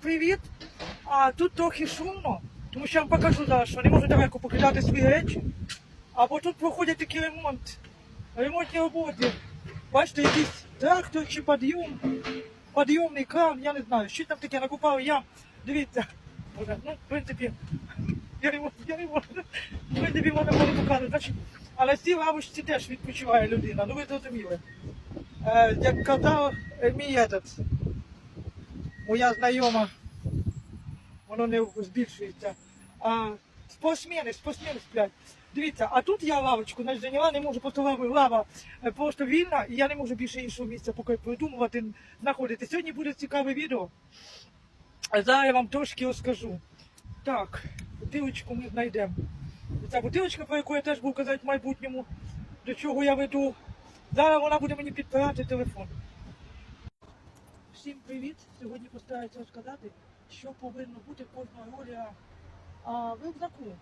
Привіт! А тут трохи шумно, тому що я вам покажу зараз, що не можу далеко покидати свої речі. Або тут проходять такий ремонт, ремонтні роботи. Бачите, якийсь трактор чи підйом, підйомний кран, я не знаю, що там таке накупав я. Дивіться. Ну, в принципі, я не можу, я не можу. В принципі, можна було показати. Але в цій лавочці теж відпочиває людина, ну ви зрозуміли. Е, як казав мій этот, моя знайома, воно не збільшується. А спортсмени, спортсмени сплять. Дивіться, а тут я лавочку значить, зайняла, не можу просто лава, лава е, просто вільна, і я не можу більше іншого місця поки придумувати, знаходити. Сьогодні буде цікаве відео. Зараз я вам трошки розкажу. Так, бутилочку ми знайдемо. Ця бутилочка, про яку я теж був казати в майбутньому, до чого я веду. Зараз вона буде мені підпирати телефон. Всім привіт! Сьогодні постараюся розказати, що повинно бути кожного роля рюкзаку.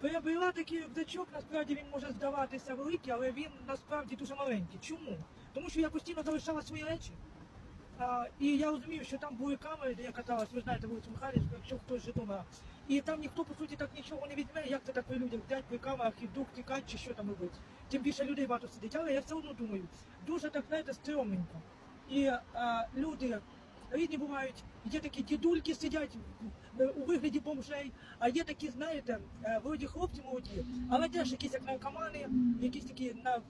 Перебила такий рюкзачок, насправді він може здаватися великий, але він насправді дуже маленький. Чому? Тому що я постійно залишала свої речі. А, і я розумію, що там були камери, де я каталась, ви знаєте, вулицю Михайлівську, якщо хтось з Житомира. І там ніхто, по суті, так нічого не візьме, як це так при людях взять при камерах і вдруг тікати, чи що там робити. Тим більше людей багато сидить. Але я все одно думаю, дуже так, знаєте, стрьомненько. І е, люди рідні бувають, є такі дідульки сидять у вигляді бомжей, а є такі, знаєте, е, вроді хлопці молоді, але теж якісь як наркомани, якісь такі на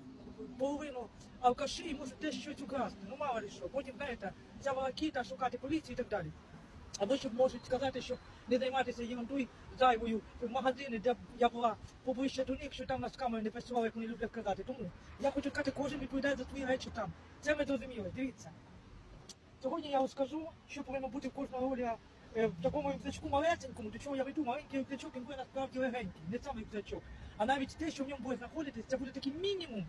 половину алкаші і можуть теж щось украсти. Ну мало ли що. Потім, знаєте, ця волокіта, шукати поліцію і так далі. Або щоб можуть сказати, щоб не займатися ерундою зайвою в магазини, де я була поближче до них, що там нас камери не працювали, як вони люблять казати. Тому я хочу сказати, кожен відповідає за свої речі там. Це ми зрозуміли. Дивіться. Сьогодні я розкажу, що повинно бути в кожного роля е, в такому рюкзачку малесенькому, до чого я веду, маленький рюкзачок, він буде насправді легенький, не сам рюкзачок. А навіть те, що в ньому буде знаходитись, це буде такий мінімум,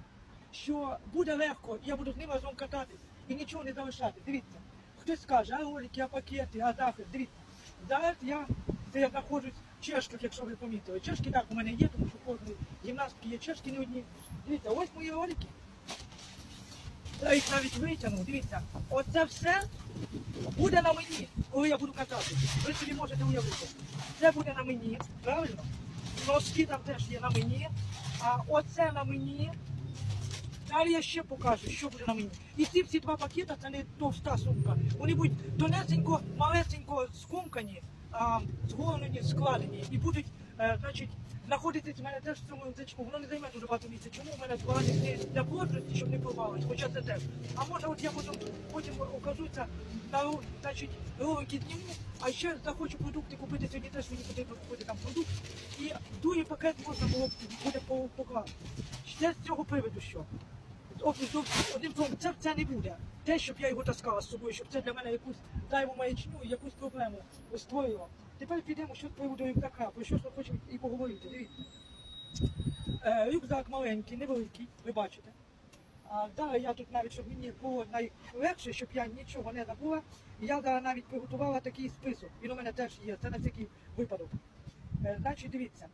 що буде легко, і я буду з ним разом кататись і нічого не залишати. Дивіться, хтось скаже, а ролики, а пакети, а захист. Дивіться, зараз я, це я знаходжусь в чешках, якщо ви помітили. Чешки так у мене є, тому що кожної гімнастки є чешки не одні. Дивіться, ось мої ролики. Я їх навіть витягнув, дивіться, оце все буде на мені, коли я буду кататися. Ви собі можете уявити. Це буде на мені, правильно? Носки там теж є на мені, а оце на мені. Далі я ще покажу, що буде на мені. І ці всі два пакети це не товста сумка. Вони будуть тонесенько, малесенько скомкані, а, згорнені, складені і будуть, е, значить, знаходитись в мене теж в цьому рюкзачку. Воно не займе дуже багато місця. Чому в мене складені для прочності, щоб не порвалось, хоча це теж. А може от я потім, потім окажуся на значить, ролики зніму, а ще захочу продукти купити, сьогодні теж мені потрібно купити там продукт. І другий пакет можна було буде по- покласти. Ще з цього приводу що? Одним словом, це, це не буде. Те, щоб я його таскала з собою, щоб це для мене якусь зайву маячню якусь проблему створило. Тепер підемо що з приводу рюкзака, про що ж ми хочемо і поговорити. Дивіться. Е, рюкзак маленький, невеликий, ви бачите. А зараз я тут навіть, щоб мені було найлегше, щоб я нічого не забула. Я навіть приготувала такий список. Він у мене теж є, це на всякий випадок. Е, значить, дивіться.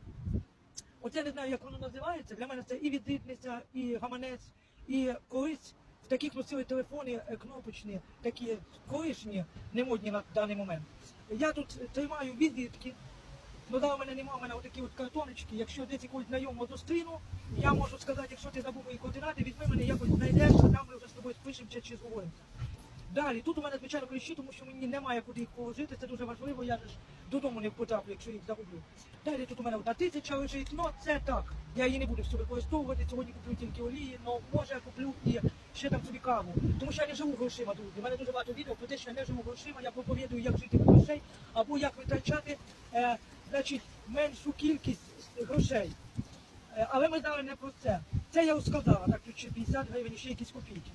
Оце не знаю, як воно називається. Для мене це і відрібниця, і гаманець, і колись в таких носили телефони е, кнопочні, такі колишні, не модні на даний момент. Я тут тримаю візитки. Ну, да, у мене немає, у мене отакі от картоночки. Якщо десь якусь знайому зустріну, я можу сказати, якщо ти забув мої координати, візьми мене якось знайдеш, а там ми вже з тобою спишемо чи, чи зговоримося. Далі, тут у мене, звичайно, кліщі, тому що мені немає куди їх положити, це дуже важливо, я ж додому не потраплю, якщо їх загублю. Далі тут у мене одна тисяча лежить, ну це так. Я її не буду всю використовувати, сьогодні куплю тільки олії, але може я куплю і ще там собі каву. Тому що я не живу грошима, друзі. У мене дуже багато відео про те, що я не живу грошима, я проповідую, як жити без грошей, або як витрачати е, значить, меншу кількість грошей. Е, Але ми знали не про це. Це я розказала, так ще 50 гривень, ще якісь копійки.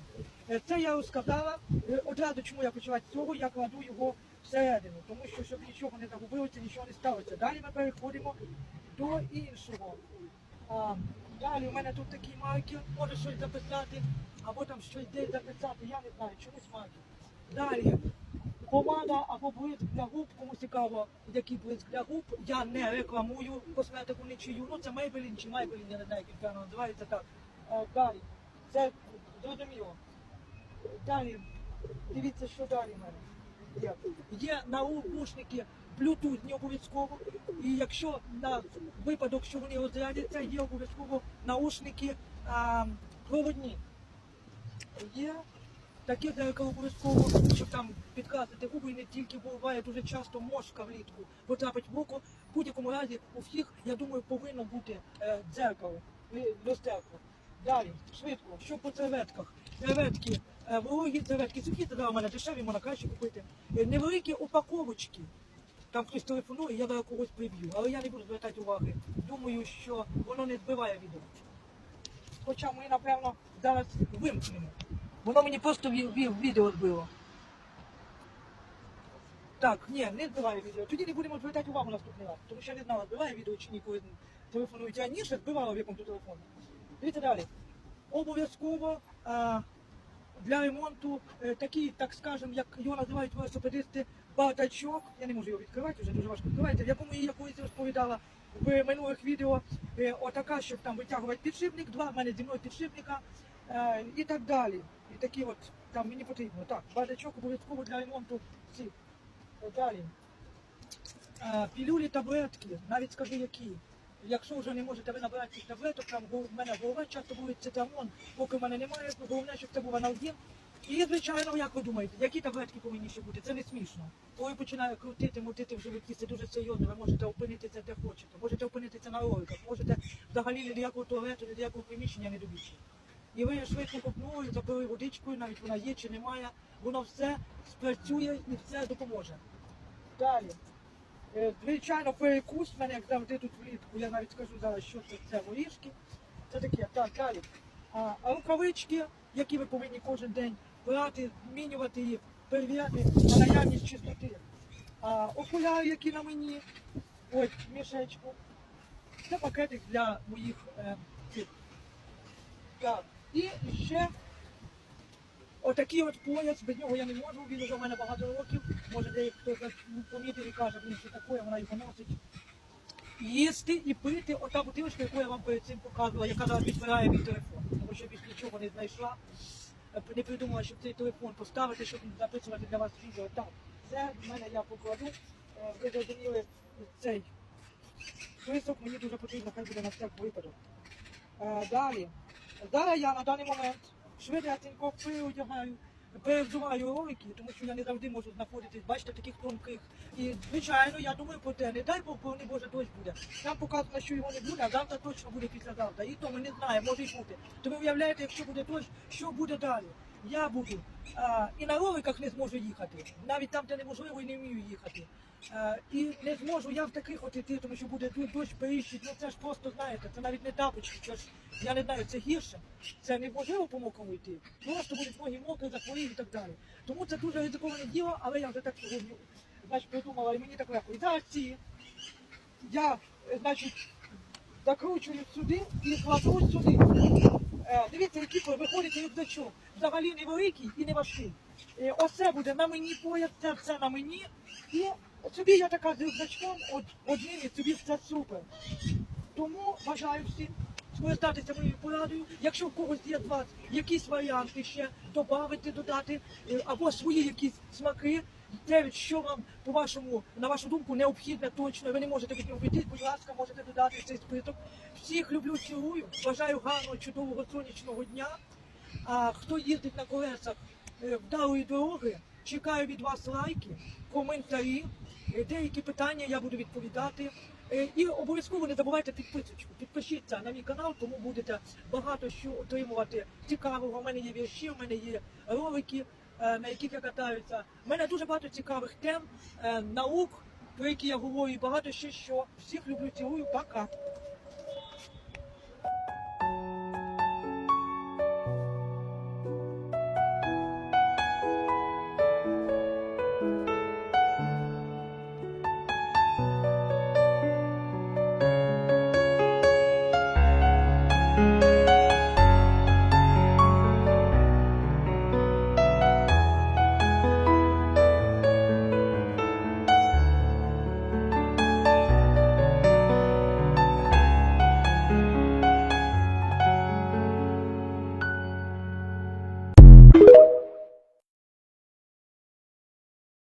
Е, Це я розказала. Е, Одразу чому я почала з цього, я кладу його всередину, тому що щоб нічого не загубилося, нічого не сталося. Далі ми переходимо до іншого. А, далі у мене тут такий маркер, може щось записати, або там щось десь записати, я не знаю, чомусь маркер. Далі помада або блиск для губ, кому цікаво, який блиск для губ. Я не рекламую косметику нічию. Ну це Maybelline чи Maybelline, я не знаю, як правильно називається так. Далі. Це зрозуміло. Далі. Дивіться, що далі в мене. Є, є наушники не обов'язково. І якщо на випадок, що вони розрядяться, є обов'язково наушники а, проводні. Є таке дзеркало обов'язково, щоб там підкрасити губи і не тільки буває дуже часто мошка влітку потрапить в око. В будь-якому разі у всіх, я думаю, повинно бути е, дзеркало, е, люстерко. Далі, швидко, що по серветках. Серветки, е, вологі серветки, сухі у мене дешеві, можна краще купити. Е, невеликі упаковочки. Там хтось телефонує, я зараз когось приб'ю, але я не буду звертати уваги. Думаю, що воно не збиває відео. Хоча ми, напевно, зараз вимкнемо. Воно мені просто ві- ві- відео збило. Так, ні, не збиває відео. Тоді не будемо звертати увагу наступний раз. Тому що я не знала, збиває відео чи ні, коли телефонують. А ніше збивало в якому телефоні. Дивіться далі. Обов'язково а, для ремонту е, такий, так скажем, як його називають велосипедисти, батачок. Я не можу його відкривати, вже дуже важко відкривається, в якому я колись розповідала в минулих відео. Е, Отака, щоб там витягувати підшипник, два в мене зі мною підшипника е, і так далі. І такі от там мені потрібно. Так, бардачок обов'язково для ремонту всіх. Далі. Пілюлі таблетки, навіть скажу які. Якщо вже не можете ви набирати цих таблеток, там в мене голова часто болить цитамон, поки в мене немає, то головне, щоб це був аналгін. І, звичайно, як ви думаєте, які таблетки повинні ще бути? Це не смішно. Коли починає крутити, мутити в животі, це дуже серйозно, ви можете опинитися де хочете. Можете опинитися на роликах, можете взагалі ні якого туалету, ні якого приміщення не добігти. І ви швидко копнули, запили водичкою, навіть вона є чи немає, воно все спрацює і все допоможе. Далі. Е, Звичайно, перекус мене як завжди тут влітку. Я навіть скажу зараз, що це, це горішки. Це таке, так, далі. А, а рукавички, які ви повинні кожен день брати, змінювати їх, перевіряти на наявність чистоти. А, окуляри, які на мені, ось мішечку. Це пакетик для моїх е. Так. І ще Отакий от пояс, без нього я не можу, він уже в мене багато років. Може деякі хто помітив і каже, блін, що таке, вона його носить. Їсти і пити ота бутилочка, яку я вам перед цим показувала, яка зараз підбирає мій телефон. Тому що більш нічого не знайшла. Е, Не придумала, щоб цей телефон поставити, щоб записувати для вас відео. Так, це в мене я покладу. Е, Ви зрозуміли цей список, мені дуже потрібно, хай буде на всяк випадок. Е, Далі. Зараз я на даний момент швиденько переодягаю, перевзуваю ролики, тому що я не завжди можу знаходитись, бачите, таких тонких. І, звичайно, я думаю про те, не дай Бог, бо не Боже, дощ буде. Там показано, що його не буде, а завтра точно буде післязавтра. І то ми не знаємо, може й бути. То ви уявляєте, якщо буде дощ, що буде далі? Я буду а, і на роликах не зможу їхати, навіть там, де неможливо і не вмію їхати. А, і не зможу я в таких от іти, тому що буде тут дощ періщить. Ну це ж просто знаєте, це навіть не тапочки. Це ж я не знаю, це гірше. Це неможливо по мокрому йти. Просто будуть ноги мокрі, захворіють і так далі. Тому це дуже ризиковане діло, але я вже так сьогодні значить, придумала, і мені так легко. І зараз ці я, е, значить, закручую сюди і кладу сюди. Е, дивіться, який виходить рюкзачок. Взагалі невеликий і не важкий. Е, оце буде на мені пояс, це все на мені. І собі я така з рюкзачком од, одним і собі все супер. Тому бажаю всім скористатися моєю порадою. Якщо в когось є з вас якісь варіанти ще додати, додати, е, або свої якісь смаки, те, що вам по вашому, на вашу думку, необхідне точно, ви не можете від нього піти, будь ласка, можете додати цей список. Всіх люблю, цілую, бажаю гарного, чудового сонячного дня. А хто їздить на колесах е, вдалої дороги, чекаю від вас лайки, коментарі. Е, Деякі питання я буду відповідати. Е, І обов'язково не забувайте підписочку. Підпишіться на мій канал, тому будете багато що отримувати цікавого. У мене є вірші, у мене є ролики, на яких я катаюся. У мене дуже багато цікавих тем, е, наук, про які я говорю, і багато ще що. Всіх люблю, цілую, пока.